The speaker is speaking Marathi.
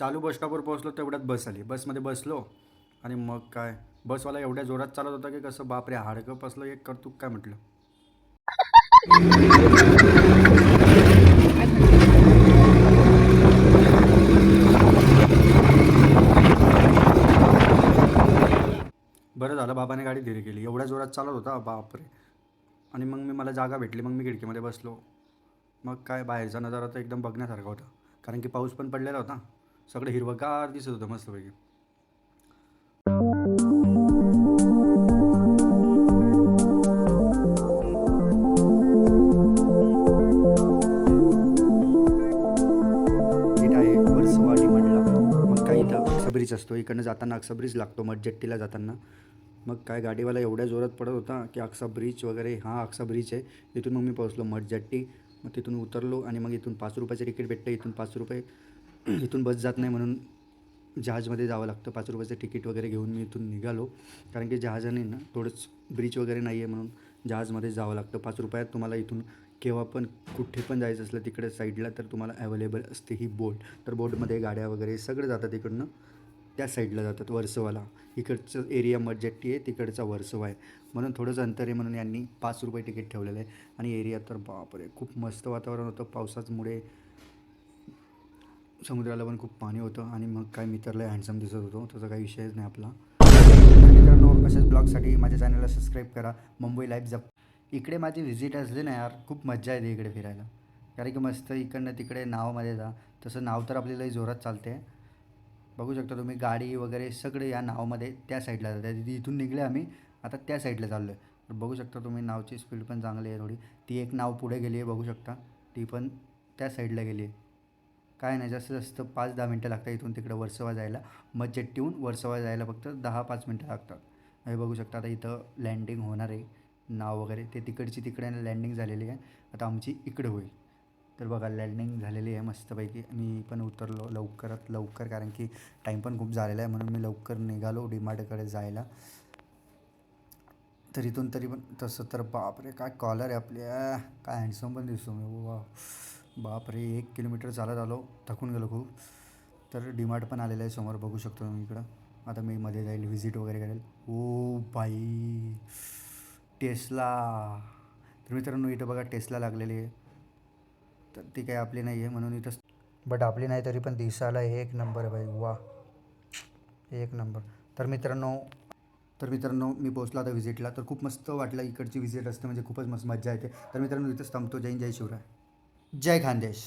चालू बस स्टॉपवर पोहोचलो तेवढ्यात बस आली. बसमध्ये बसलो आणि मग काय? बसवाला एवढ्या जोरात चालत होता की कसं बापरे हाडकं पसलं एक करतूक काय म्हटलं? बरं झालं बाबाने गाडी धीरे केली. एवढ्या जोरात चालत होता बापरे. आणि मग मी मला जागा भेटली. मग मी खिडकीमध्ये बसलो. मग काय बाहेरचा नजारा तर एकदम बघण्यासारखा होता. कारण की पाऊस पण पडलेला होता. सगळं हिरवगार दिसत होतं मस्तपैकी. इथं मग इथं अक्सा ब्रिज असतो. इकडनं जाताना अक्सा ब्रिज लागतो मठजेट्टीला जाताना. मग काय गाडीवाला एवढ्या जोरात पडत होता की अक्सा ब्रिज वगैरे हा अक्सा ब्रिज आहे. तिथून मग मी पोहोचलो. मठजेट्टी मग तिथून उतरलो आणि मग इथून पाच रुपयाचं तिकीट भेटतं इथून पाच रुपये इथून बस जात नाही म्हणून जहाजमध्ये जावं लागतं. पाच रुपयाचं तिकीट वगैरे घेऊन मी इथून निघालो. कारण की जहाजाने ना थोडंच ब्रिज वगैरे नाही आहे म्हणून जहाजमध्ये जावं लागतं. पाच रुपयात तुम्हाला इथून केव्हा पण कुठे पण जायचं असलं तिकडे साईडला तर तुम्हाला अवेलेबल असते ही बोट तर बोटमध्ये गाड्या वगैरे सगळं जातात इकडनं. त्या साईडला जातात वर्सोवाला. इकडचं एरिया मजट्टी आहे तिकडचा वर्सोवा आहे. म्हणून थोडंसं अंतर आहे म्हणून यांनी पाच रुपये तिकीट ठेवलेलं आहे. आणि एरिया तर बापरे खूप मस्त वातावरण होतं. पावसाचमुळे समुद्राला पण खूप पाणी होतं आणि मग काय मित्रला हँडसम दिसत होतो. त्याचा काही विषयच नाही आपला. मित्रांनो असेच ब्लॉगसाठी माझ्या चॅनलला सबस्क्राईब करा. मुंबई लाईफ जप. इकडे माझी व्हिजिट असली ना यार खूप मज्जा येते इकडे फिरायला. कारण की मस्त इकडनं तिकडे नावामध्ये जा. तसं नाव तर आपल्याला जोरात चालते. बघू शकता तुम्ही गाडी वगैरे सगळे या नावामध्ये त्या साईडला जाते तिथे इथून निघले आम्ही आता त्या साईडला चाललो आहे तर बघू शकता तुम्ही नावची स्पीड पण चांगली आहे थोडी. ती एक नाव पुढे गेली आहे बघू शकता. ती पण त्या साईडला गेली आहे काय नाही जास्तीत जास्त पाच दहा मिनटं लागतात इथून तिकडं वर्सोवा जायला. मग जेट्टीहून वर्सोवा जायला फक्त दहा पाच मिनटं लागतात. हे बघू शकता आता इथं लँडिंग होणार आहे नाव वगैरे. ते तिकडची तिकडे लँडिंग झालेली आहे. आता आमची इकडे होईल. तर बघा लँडिंग झालेली आहे मस्तपैकी. मी पण उतरलो लवकरात लवकर कारण की टाईम पण खूप झालेला आहे म्हणून मी लवकर निघालो डीमार्टकडे जायला. तर इथून तरी पण तसं तर बापरे काय कॉलर आहे आपल्या काय हँडसम पण दिसतो मी. वा बापरे एक किलोमीटर चालत आलो थकून गेलो खूप. तर डीमार्ट पण आलेलं आहे समोर बघू शकतो मी इकडं. आता मी मध्ये जाईल व्हिजिट वगैरे करेल. ओ बाई टेस्ला तर मित्रांनो इथं बघा टेस्ला लागलेली आहे. तर ती काही आपली नाही आहे म्हणून इथं बट आपली नाही तरी पण दिसायला एक नंबर आहे बाई. वा एक नंबर तर मित्रांनो तर मित्रांनो मी पोचला आता व्हिजिटला तर खूप मस्त वाटलं इकडची व्हिजिट असते म्हणजे खूपच मस्त मजा येते. तर मित्रांनो इथंच थांबतो. जय जय शिवराय. जय खानदेश